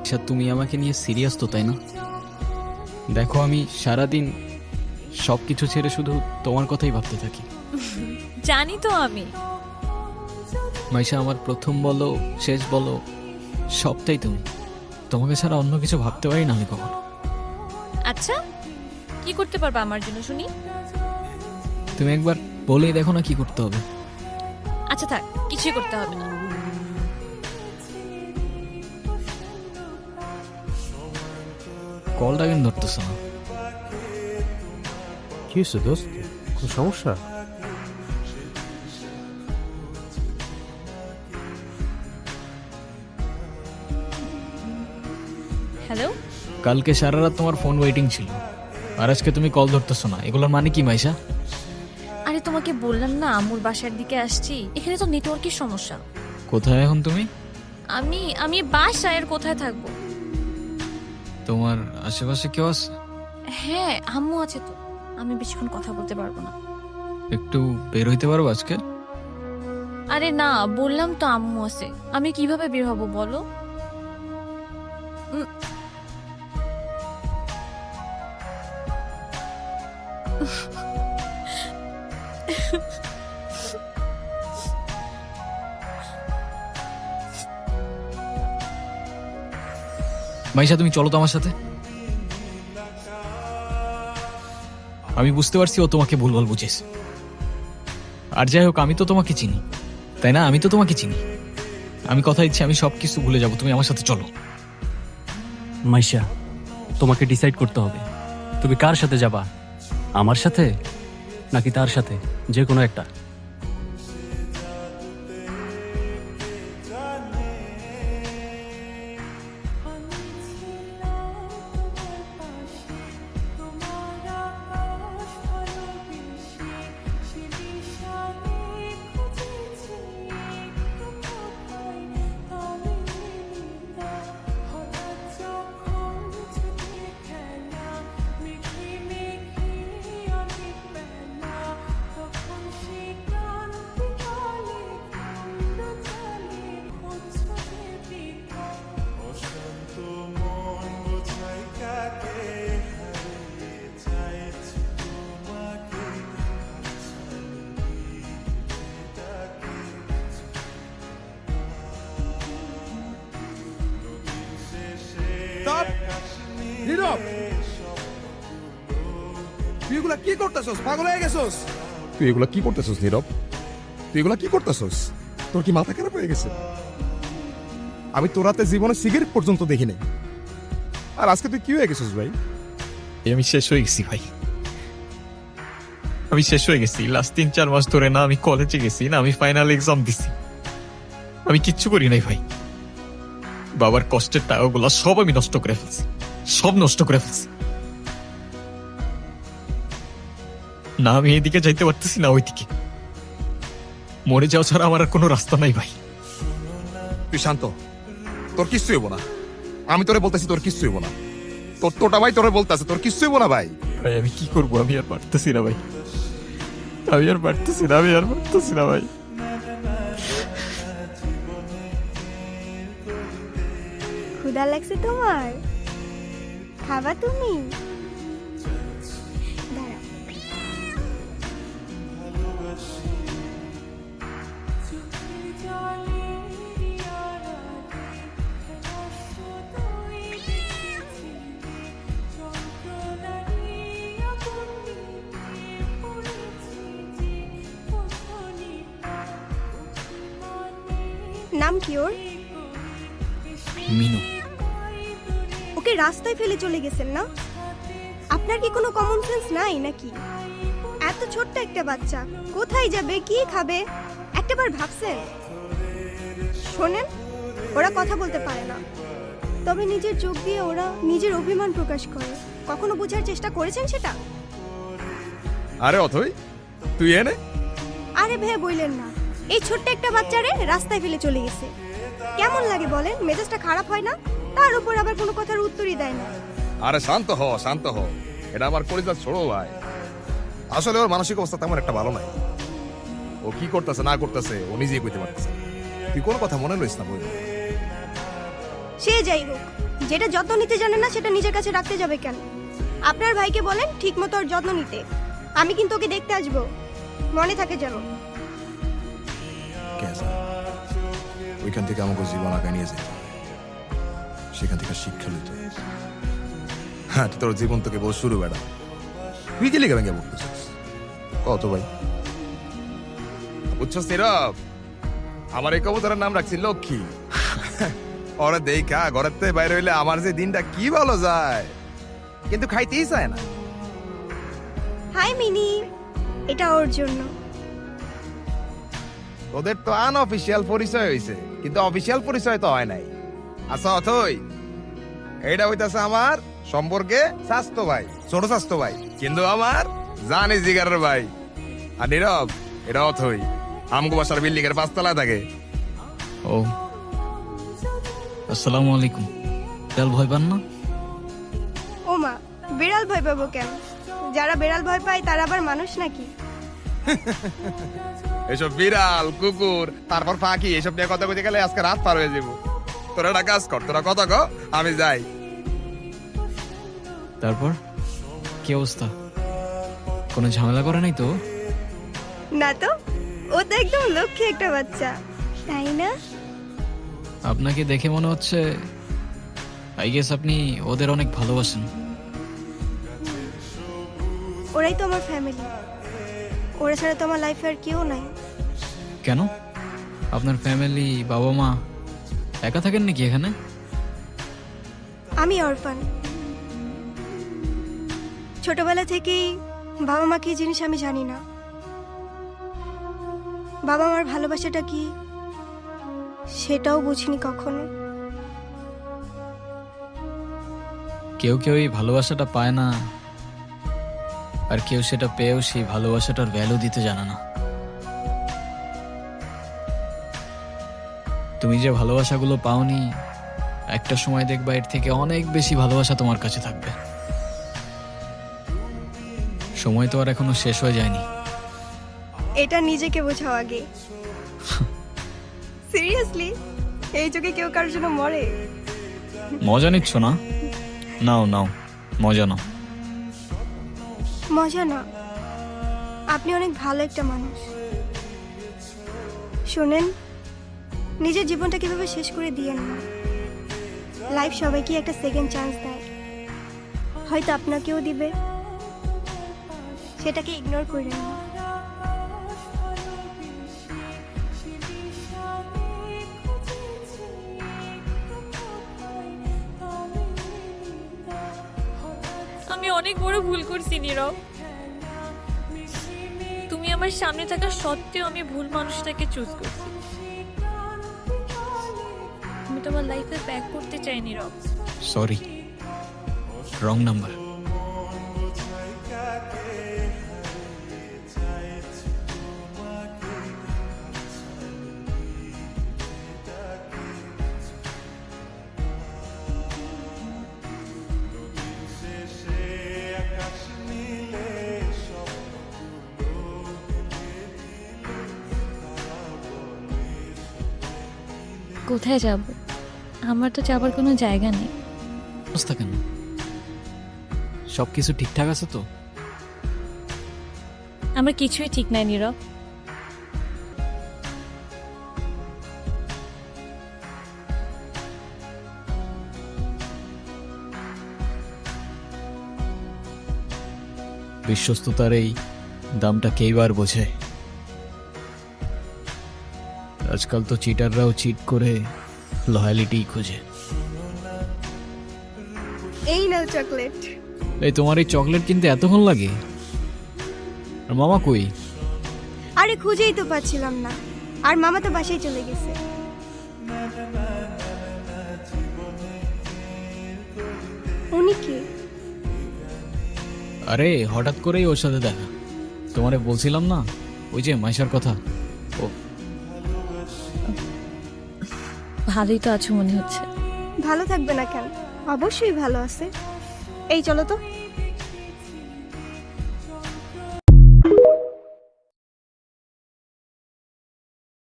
আচ্ছা তুমি আমাকে নিয়ে সিরিয়াস তো তাই না? দেখো আমি সারাদিন সব কিছু ছেড়ে শুধু তোমার কথাই ভাবতে থাকি। জানি তো আমি। মাইশা আমার প্রথম বলো শেষ বলো সবটাই তুমি। তোমাকে ছাড়া অন্য কিছু ভাবতে পারি না আমি কখনো। আচ্ছা কি করতে পারবা আমার জন্য শুনি? তুমি একবার বলেই দেখো না কি করতে হবে। আচ্ছা থাক কিছুই করতে হবে না। কলটা কেন ধরতেছো না? কি হয়েছে দোস্ত? কোনো সমস্যা? হ্যালো কালকে সারা রাত তোমার ফোন ওয়েটিং ছিল। আর আজকে তুমি কল ধরতেছো না। এগুলোর মানে কি মাইশা? আরে তোমাকে বললাম না আমুর বাসার দিকে আসছি। এখানে তো নেটওয়ার্কের সমস্যা। কোথায় এখন তুমি? আমি আমি বাসায় আর কোথায় থাকব? তোমার আশেপাশে কেউ আছে? হ্যাঁ আম্মু আছে তো। আমি বেশিক্ষণ কথা বলতে পারব না। একটু বের হইতে পারব আজকে? আরে না বললাম তো আম্মু আছে। আমি কীভাবে বের হব বলো? উম, মাইশা, তুমি চলো তো আমার সাথে। আমি বুঝতে পারছি ও তোমাকে ভুলভাল বুঝেছে। আর যাই হোক, আমি তো তোমাকে চিনি। তাই না? আমি তো তোমাকে চিনি। আমি কথা দিচ্ছি, আমি সব কিছু ভুলে যাব। তুমি আমার সাথে চলো। মাইশা, তোমাকে ডিসাইড করতে হবে। তুমি কার সাথে যাবা? আমার সাথে? নাকি তার সাথে? যে কোনো একটা। নীরব তুই এগুলা কি করতেছস? পাগল হয়ে গেছস? তুই এগুলা কি করতেছস নীরব? তুই এগুলা কি করতেছস? তোর কি মাথা খারাপ হয়ে গেছে? আমি তোরাতে জীবনে সিগারেট পর্যন্ত দেখি নাই আর আজকে তুই কি হয়ে গেছিস ভাই? আমি শেষ হয়ে গেছি ভাই। আমি শেষ হয়ে গেছি। লাস্ট তিন চার মাস ধরে না আমি কলেজে গেছি না আমি ফাইনাল এক্সাম দিছি। আমি কিচ্ছু করি নাই ভাই। বাবার কষ্টের টাকাগুলো সব আমি নষ্ট করে ফেলছি। সব নষ্ট করে ফেলছি। না আমি এদিকে যাইতে পারতেছি না ওইদিকে। মরে যাওয়া ছাড়া আমার আর কোনো রাস্তা নাই ভাই। তুই শান্ত। তোর কিচ্ছু হইব না। আমি তোরে বলতেছি তোর কিচ্ছু হইব না। তোর তোটা ভাই তোরে বলতেছে তোর কিচ্ছু হইব না ভাই। ভাই আমি কি করব? আমি আর পারতেছি না ভাই। আমি আর পারতেছি না আমি আর পারতেছি না ভাই। ক্ষুধা লাগছে তোমার? খাবা তুমি? নাম কি ওর? মিনু। রাস্তায় ফেলে চলে গেছেন না? আপনার কি কোনো কমন সেন্স নাই নাকি? এত ছোট্ট একটা বাচ্চা কোথায় যাবে কি খাবে? একটাবার ভাবছেন? শোনেন ওরা কথা বলতে পারে না। তবে নিজের চোখ দিয়ে ওরা নিজের অভিমান প্রকাশ করে। কখনো বোঝার চেষ্টা করেছেন সেটা? আরে অথই তুই এনে। আরে ভে বইলেন না। এই ছোট্ট একটা বাচ্চারে রাস্তায় ফেলে চলে গেছে। কেমন লাগে বলেন? মেজাজটা খারাপ হয় না? তার উপর আবার কোনো কথার উত্তরই দেয় না। আরে শান্ত হ শান্ত হ। এটা আমার পরিচয় ছোড়ো ভাই। আসলে ওর মানসিক অবস্থা তেমন একটা ভালো নাই। ও কি করতেছে না করতেছে ও নিজেই কইতে পারতেছে তুই কোনো কথা মনে লইস না বই সে যাই হোক যেটা যত্ন নিতে জানে না সেটা নিজের কাছে রাখতে যাবে কেন? আপনার ভাইকে বলেন ঠিক মতো ওর যত্ন নিতে। আমি কিন্তু ওকে দেখতে আসব। মনে থাকে যেন। ওইখান থেকে আমাকে জীবন আগায় নিয়ে যেত সেখান থেকে শিক্ষা নিত। হ্যাঁ তোর জীবন তোকে বল শুরু বেড়া। তুই কি লিখে ভেঙে বলতেছিস কত ভাই? বুঝছস নীরব আমার এই কবুতরের নাম রাখছি লক্ষ্মী। ওরা দেখা ঘরের থেকে বাইরে হইলে আমার যে দিনটা কি ভালো যায়। কিন্তু খাইতেই চায় না। হাই মিনি এটা ওর জন্য। ওদের তো আনঅফিসিয়াল পরিচয় হয়েছে কিন্তু অফিসিয়াল পরিচয় তো হয় নাই। আচ্ছা অথই এইটা হইতাছে আমার সম্পর্কে স্বাস্থ্য ভাই ছোট স্বাস্থ্য ভাই। কিন্তু আমার জানি জিগারের ভাই। আর নীরব এটা অথই। আমগো বাসার বিল্ডিং এর পাঁচতলায় থাকে। ও। আসসালামু আলাইকুম। তেল ভয় পান না? ও মা বিড়াল ভয় পাবো কেন? যারা বিড়াল ভয় পায় তারা আবার মানুষ নাকি? এসব বিড়াল কুকুর তারপর ফাঁকি এসব নিয়ে কথা কইতে গেলে আজকে রাত পার হয়ে যাব। তোরা একটা কাজ কর তোরা কথা কো আমি যাই। তারপর? কি অবস্থা? কোনো ঝামেলা করে নাই তো? না তো ও তো একদম লক্ষ্মী একটা বাচ্চা তাই না? আপনাকে দেখে মনে হচ্ছে আই গেস আপনি ওদের অনেক ভালোবাসেন। ওরাই তো আমার ফ্যামিলি ওরা ছাড়া তো আমার লাইফে আর কেউ নাই। কেন? আপনার ফ্যামিলি বাবা মা একা থাকেন নাকি এখানে? আমি অরফান। ছোটবেলা থেকেই বাবা মা কি জিনিস আমি জানি না। বাবা মার ভালোবাসাটা কি সেটাও বুঝিনি কখনো। কেউ কেউ এই ভালোবাসাটা পায় না আর কেউ সেটা পেয়েও সেই ভালোবাসাটার ভ্যালু দিতে জানে না। তুমি যে ভালোবাসাগুলো পাওনি একটা সময় দেখবা এর থেকে অনেক বেশি ভালোবাসা তোমার কাছে থাকবে। সময় তো আর এখনও শেষ হয়ে যায়নি। এটা নিজেকে বোঝাও আগে। সিরিয়াসলি এই যুগে কেউ কারোর জন্য মরে? মজা নিচ্ছ না? নাও নাও মজা নাও। মজা না। আপনি অনেক ভালো একটা মানুষ। শোনেন নিজের জীবনটা কীভাবে শেষ করে দিয়ে না? লাইফ সবাইকে একটা সেকেন্ড চান্স দেয়। হয়তো আপনাকেও দিবে। সেটাকে ইগনোর করেন না। আমি অনেক বড় ভুল করছি, নীরব। তুমি আমার সামনে থাকা সত্ত্বেও আমি ভুল মানুষটাকে চুজ করছি। আমি তোমার লাইফে ব্যাক করতে চাই নীরব সরি রং নাম্বার কোথায় যাব? আমার তো যাবার কোনো জায়গা নেই। অবস্থা কেন সব কিছু ঠিকঠাক আছে তো? আমার কিছুই ঠিক নাই নীরব। বিশ্বস্ততার এই দামটা কেইবার বোঝে? আজকাল তো চিটাররাও চিট করে লয়ালিটি খোঁজে। এই নাও চকলেট। এই তোমার এই চকলেট কিনতে এতক্ষণ লাগে? আর মামা কই? আরে খুঁজেই তো পাচ্ছিলাম না। আর মামা তো বাসায় চলে গেছে। উনি কি? আরে হঠাৎ করেই ওর সাথে দেখা। তোমারে বলছিলাম না? ওই যে মাইশার কথা। ও ভালোই তো আছো মনে হচ্ছে। ভালো থাকবে না কেন? অবশ্যই ভালো আছে। এই, চলো তো।